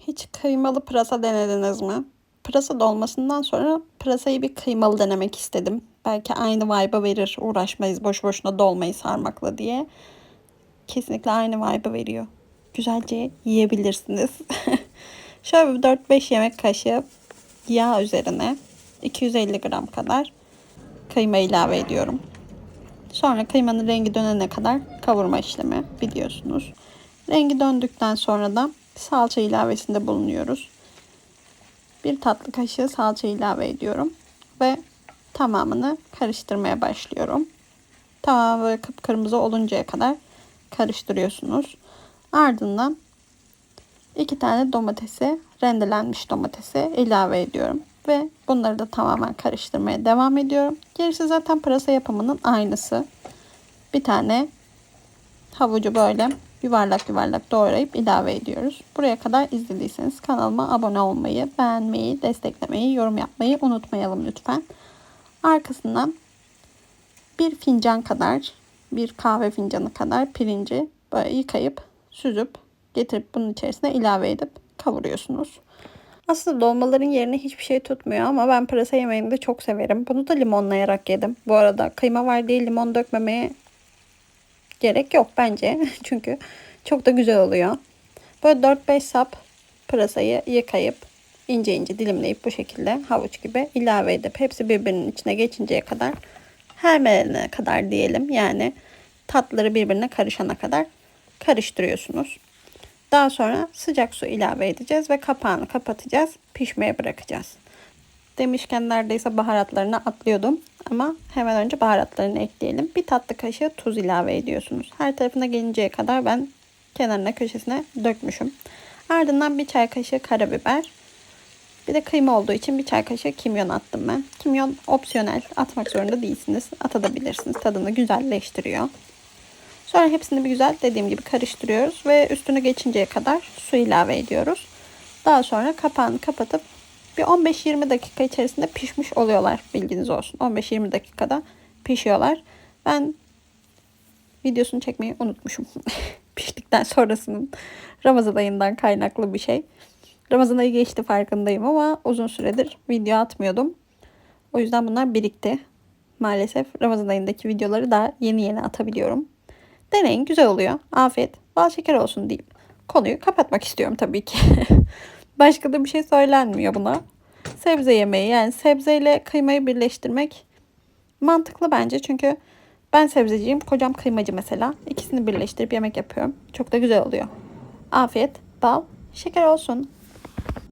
Hiç kıymalı pırasa denediniz mi? Pırasa dolmasından sonra pırasayı bir kıymalı denemek istedim. Belki aynı vibe'ı verir. Uğraşmayız boş boşuna dolmayı sarmakla diye. Kesinlikle aynı vibe'ı veriyor. Güzelce yiyebilirsiniz. Şöyle bir 4-5 yemek kaşığı yağ üzerine 250 gram kadar kıyma ilave ediyorum. Sonra kıymanın rengi dönene kadar kavurma işlemi biliyorsunuz. Rengi döndükten sonra da salça ilavesinde bulunuyoruz. Bir tatlı kaşığı salça ilave ediyorum ve tamamını karıştırmaya başlıyorum. Böyle kıpkırmızı oluncaya kadar karıştırıyorsunuz. Ardından iki tane domatesi, rendelenmiş domatesi ilave ediyorum. Ve bunları da tamamen karıştırmaya devam ediyorum. Gerisi zaten pırasa yapımının aynısı. Bir tane havucu böyle yuvarlak yuvarlak doğrayıp ilave ediyoruz. Buraya kadar izlediyseniz kanalıma abone olmayı, beğenmeyi, desteklemeyi, yorum yapmayı unutmayalım lütfen. Arkasından bir fincan kadar, bir kahve fincanı kadar pirinci böyle yıkayıp, süzüp, getirip bunun içerisine ilave edip kavuruyorsunuz. Aslında dolmaların yerine hiçbir şey tutmuyor ama ben pırasa yemeğini de çok severim. Bunu da limonlayarak yedim. Bu arada kıyma var diye limon dökmemeye gerek yok bence. Çünkü çok da güzel oluyor. Böyle 4-5 sap pırasayı yıkayıp ince ince dilimleyip bu şekilde havuç gibi ilave edip hepsi birbirinin içine geçinceye kadar hermelene kadar diyelim. Yani tatları birbirine karışana kadar karıştırıyorsunuz. Daha sonra sıcak su ilave edeceğiz ve kapağını kapatacağız. Pişmeye bırakacağız. Demişken neredeyse baharatlarını atlıyordum. Ama hemen önce baharatlarını ekleyelim. Bir tatlı kaşığı tuz ilave ediyorsunuz. Her tarafına gelinceye kadar ben kenarına köşesine dökmüşüm. Ardından bir çay kaşığı karabiber. Bir de kıyma olduğu için bir çay kaşığı kimyon attım ben. Kimyon opsiyonel. Atmak zorunda değilsiniz. Atabilirsiniz. Tadını güzelleştiriyor. Sonra hepsini bir güzel dediğim gibi karıştırıyoruz ve üstünü geçinceye kadar su ilave ediyoruz. Daha sonra kapağını kapatıp bir 15-20 dakika içerisinde pişmiş oluyorlar bilginiz olsun. 15-20 dakikada pişiyorlar. Ben videosunu çekmeyi unutmuşum. Piştikten sonrasının Ramazan ayından kaynaklı bir şey. Ramazan ayı geçti farkındayım ama uzun süredir video atmıyordum. O yüzden bunlar birikti. Maalesef Ramazan ayındaki videoları daha yeni yeni atabiliyorum. Deneyin güzel oluyor. Afiyet. Bal şeker olsun deyip konuyu kapatmak istiyorum tabii ki. Başka da bir şey söylenmiyor buna. Sebze yemeği yani sebzeyle kıymayı birleştirmek mantıklı bence. Çünkü ben sebzeciyim. Kocam kıymacı mesela. İkisini birleştirip yemek yapıyorum. Çok da güzel oluyor. Afiyet, bal, şeker olsun.